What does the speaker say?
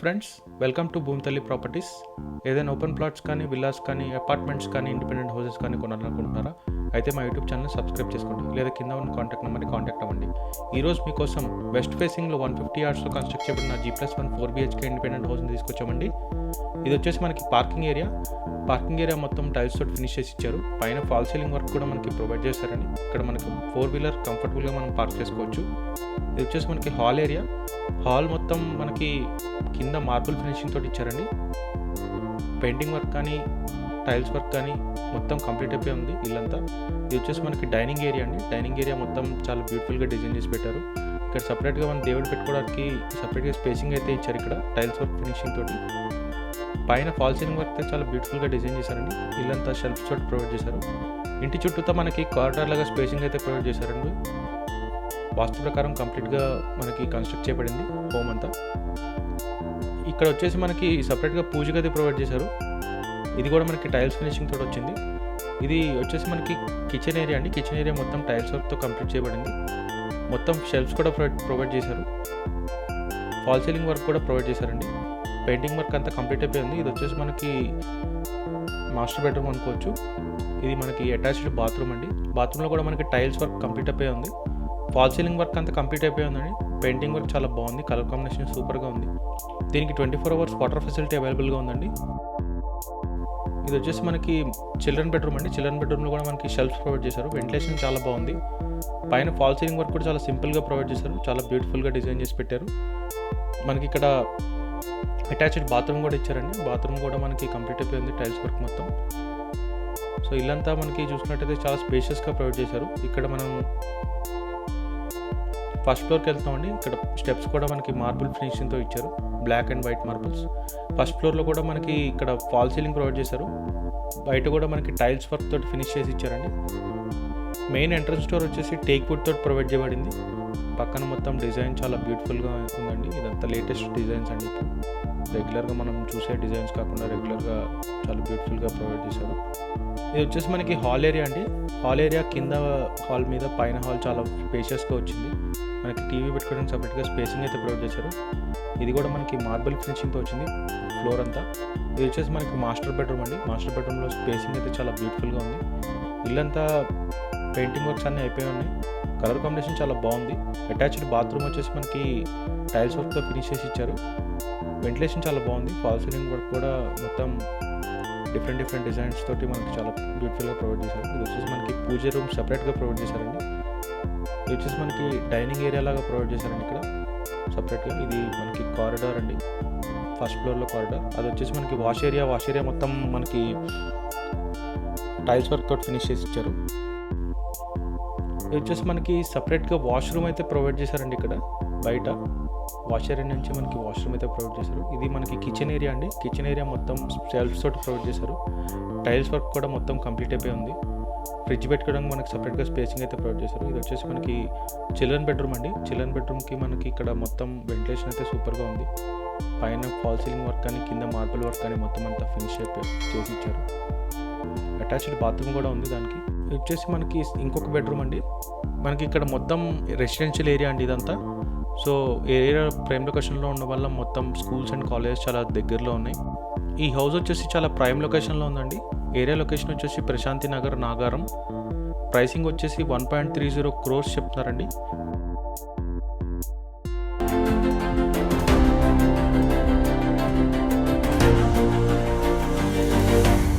Friends welcome to Bhoomithalli properties. ఏదైనా open plots కానీ villas కానీ అపార్ట్మెంట్స్ కానీ ఇండిపెండెంట్ హౌసెస్ కానీ కొనాలనుకుంటున్నారా? అయితే మా యూట్యూబ్ ఛానల్ సబ్స్క్రైబ్ చేసుకోండి. లేదా కింద ఉన్న కాంటాక్ట్ నెంబర్ని కాంటాక్ట్ అవ్వండి. ఈరోజు మీకోసం వెస్ట్ ఫేసింగ్లో వన్ ఫిఫ్టీ యార్డ్స్లో కన్స్ట్రక్ట్ చేయబడిన G plus one four BHK independent హౌస్ని తీసుకొచ్చామండి. ఇది వచ్చేసి మనకి పార్కింగ్ ఏరియా. పార్కింగ్ ఏరియా మొత్తం టైల్స్ తోటి ఫినిష్ చేసి ఇచ్చారు. పైన ఫాల్ సీలింగ్ వర్క్ కూడా మనకి ప్రొవైడ్ చేశారండి ఇక్కడ మనకి ఫోర్ వీలర్ కంఫర్టబుల్గా మనం పార్క్ చేసుకోవచ్చు. ఇది వచ్చేసి మనకి హాల్ ఏరియా. హాల్ మొత్తం మనకి కింద మార్బుల్ ఫినిషింగ్ తోటి ఇచ్చారండి. పెయింటింగ్ వర్క్ కానీ టైల్స్ వర్క్ కానీ మొత్తం కంప్లీట్ అయిపోయి ఉంది ఇల్లంతా. ఇది వచ్చేసి మనకి డైనింగ్ ఏరియా అండి. డైనింగ్ ఏరియా మొత్తం చాలా బ్యూటిఫుల్గా డిజైన్ చేసి పెట్టారు. ఇక్కడ సపరేట్గా మన దేవుడు పెట్టుకోవడానికి సపరేట్గా స్పేసింగ్ అయితే ఇచ్చారు ఇక్కడ టైల్స్ వర్క్ ఫినిషింగ్ తోటి. పైన ఫాల్ సీలింగ్ వర్క్ అయితే చాలా బ్యూటిఫుల్గా డిజైన్ చేశారండి. ఇల్లంతా షెల్ఫ్స్ తోటి ప్రొవైడ్ చేశారు. ఇంటి చుట్టూతో మనకి కారిడార్ లాగా స్పేసింగ్ అయితే ప్రొవైడ్ చేశారండి. వాస్తు ప్రకారం కంప్లీట్గా మనకి కన్స్ట్రక్ట్ చేయబడింది హోమ్ అంతా. ఇక్కడ వచ్చేసి మనకి సపరేట్గా పూజ గది ప్రొవైడ్ చేశారు. ఇది కూడా మనకి టైల్స్ ఫినిషింగ్ తోటి వచ్చింది. ఇది వచ్చేసి మనకి కిచెన్ ఏరియా అండి. కిచెన్ ఏరియా మొత్తం టైల్స్ వర్క్తో కంప్లీట్ చేయబడింది. మొత్తం షెల్ఫ్స్ కూడా ప్రొవైడ్ ప్రొవైడ్ చేశారు. ఫాల్ సీలింగ్ వర్క్ కూడా ప్రొవైడ్ చేశారండి. పెయింటింగ్ వర్క్ అంతా కంప్లీట్ అయిపోయింది. ఇది వచ్చేసి మనకి మాస్టర్ బెడ్రూమ్ అనుకోవచ్చు. ఇది మనకి అటాచ్డ్ బాత్రూమ్ అండి. బాత్రూంలో కూడా మనకి టైల్స్ వర్క్ కంప్లీట్ అయిపోయి ఉంది ఫాల్ సీలింగ్ వర్క్ అంతా కంప్లీట్ అయిపోయిందండి పెయింటింగ్ వర్క్ చాలా బాగుంది. కలర్ కాంబినేషన్ సూపర్గా ఉంది. దీనికి twenty four hours water facility అవైలబుల్గా ఉందండి. ఇది వచ్చేసి మనకి చిల్డ్రన్ బెడ్రూమ్ అండి. చిల్డ్రన్ బెడ్రూమ్లో కూడా మనకి షెల్ఫ్స్ ప్రొవైడ్ చేశారు. వెంటిలేషన్ చాలా బాగుంది. పైన ఫాల్ సీలింగ్ వర్క్ కూడా చాలా సింపుల్గా ప్రొవైడ్ చేశారు. చాలా బ్యూటిఫుల్గా డిజైన్ చేసి పెట్టారు. మనకి ఇక్కడ అటాచ్డ్ బాత్రూమ్ కూడా ఇచ్చారండి. బాత్రూమ్ కూడా మనకి కంప్లీట్ అయిపోయింది టైల్స్ వర్క్ మొత్తం. సో ఇల్లంతా మనకి చూసుకున్నట్టయితే చాలా స్పేషియస్గా ప్రొవైడ్ చేశారు. ఇక్కడ మనం ఫస్ట్ ఫ్లోర్కి వెళ్తామండి. ఇక్కడ స్టెప్స్ కూడా మనకి మార్బుల్ ఫినిషింగ్తో ఇచ్చారు. Black and white marbles. First ఫ్లోర్లో కూడా మనకి ఇక్కడ ఫాల్ సీలింగ్ ప్రొవైడ్ చేశారు. బయట కూడా మనకి టైల్స్ వర్క్ తోటి ఫినిష్ చేసి ఇచ్చారండి. మెయిన్ ఎంట్రన్స్ స్టోర్ వచ్చేసి టేక్ వుడ్ తోటి ప్రొవైడ్ చేయబడింది. పక్కన మొత్తం డిజైన్ చాలా బ్యూటిఫుల్గా ఉందండి. ఇదంతా లేటెస్ట్ డిజైన్స్ అండి. రెగ్యులర్గా మనం చూసే డిజైన్స్ కాకుండా రెగ్యులర్గా చాలా బ్యూటిఫుల్గా ప్రొవైడ్ చేశారు. ఇది వచ్చేసి మనకి హాల్ ఏరియా అండి. హాల్ ఏరియా కింద హాల్ మీద పైన హాల్ చాలా స్పేషియస్గా వచ్చింది. మనకి టీవీ పెట్టుకోవడానికి సపరేట్గా స్పేసింగ్ అయితే ప్రొవైడ్ చేశారు. ఇది కూడా మనకి మార్బుల్ ఫినిషింగ్తో వచ్చింది ఫ్లోర్ అంతా. ఇది వచ్చేసి మనకి మాస్టర్ బెడ్రూమ్ అండి. మాస్టర్ బెడ్రూమ్లో స్పేసింగ్ అయితే చాలా బ్యూటిఫుల్గా ఉంది. ఇల్లంతా పెయింటింగ్ వర్క్స్ అన్నీ అయిపోయి ఉన్నాయి. కలర్ కాంబినేషన్ చాలా బాగుంది. అటాచ్డ్ బాత్రూమ్ వచ్చేసి మనకి టైల్స్ వర్క్తో ఫినిష్ చేసి ఇచ్చారు. వెంటిలేషన్ చాలా బాగుంది. ఫాల్ సీలింగ్ వర్క్ కూడా మొత్తం డిఫరెంట్ డిఫరెంట్ డిజైన్స్ తోటి మనకి చాలా బ్యూటిఫుల్గా ప్రొవైడ్ చేశారు. ఇది వచ్చేసి మనకి పూజ రూమ్ సపరేట్గా ప్రొవైడ్ చేశారండి. ఇది వచ్చేసి మనకి డైనింగ్ ఏరియా లాగా ప్రొవైడ్ చేశారండి ఇక్కడ. సపరేట్గా ఇది మనకి కారిడార్ అండి. ఫస్ట్ ఫ్లోర్లో కారిడార్. అది వచ్చేసి మనకి వాష్ ఏరియా. వాష్ ఏరియా మొత్తం మనకి టైల్స్ వర్క్ తోటి ఫినిష్ చేసి ఇచ్చారు. ఇది వచ్చేసి మనకి సపరేట్గా వాష్రూమ్ అయితే ప్రొవైడ్ చేశారండి ఇక్కడ బయట. వాష్ ఏరియా నుంచి మనకి వాష్రూమ్ అయితే ప్రొవైడ్ చేశారు. ఇది మనకి కిచెన్ ఏరియా అండి. కిచెన్ ఏరియా మొత్తం సెల్ఫ్స్ తోటి ప్రొవైడ్ చేశారు. టైల్స్ వర్క్ కూడా మొత్తం కంప్లీట్ అయిపోయి ఉంది. ఫ్రిడ్జ్ పెట్టుకోవడానికి మనకి సపరేట్గా స్పేసింగ్ అయితే ప్రొవైడ్ చేశారు. ఇది వచ్చేసి మనకి చిల్డ్రన్ బెడ్రూమ్ అండి. చిల్డ్రన్ బెడ్రూమ్కి మనకి ఇక్కడ మొత్తం వెంటిలేషన్ అయితే సూపర్గా ఉంది. పైన ఫాల్ సీలింగ్ వర్క్ కానీ కింద మార్బుల్ వర్క్ కానీ మొత్తం అంతా ఫినిష్ అయిపోయి చేసి ఇచ్చారు. అటాచ్డ్ బాత్రూమ్ కూడా ఉంది దానికి. వచ్చేసి మనకి ఇంకొక బెడ్రూమ్ అండి. మనకి ఇక్కడ మొత్తం రెసిడెన్షియల్ ఏరియా అండి ఇదంతా. సో ఏరియా ప్రైమ్ లొకేషన్లో ఉన్న వల్ల మొత్తం స్కూల్స్ అండ్ కాలేజెస్ చాలా దగ్గరలో ఉన్నాయి. ఈ హౌస్ వచ్చేసి చాలా ప్రైమ్ లొకేషన్లో ఉందండి. ఏరియా లొకేషన్ వచ్చేసి ప్రశాంతి నగర్ నాగారం. ప్రైసింగ్ వచ్చేసి one point three zero crores చెప్తున్నారండి.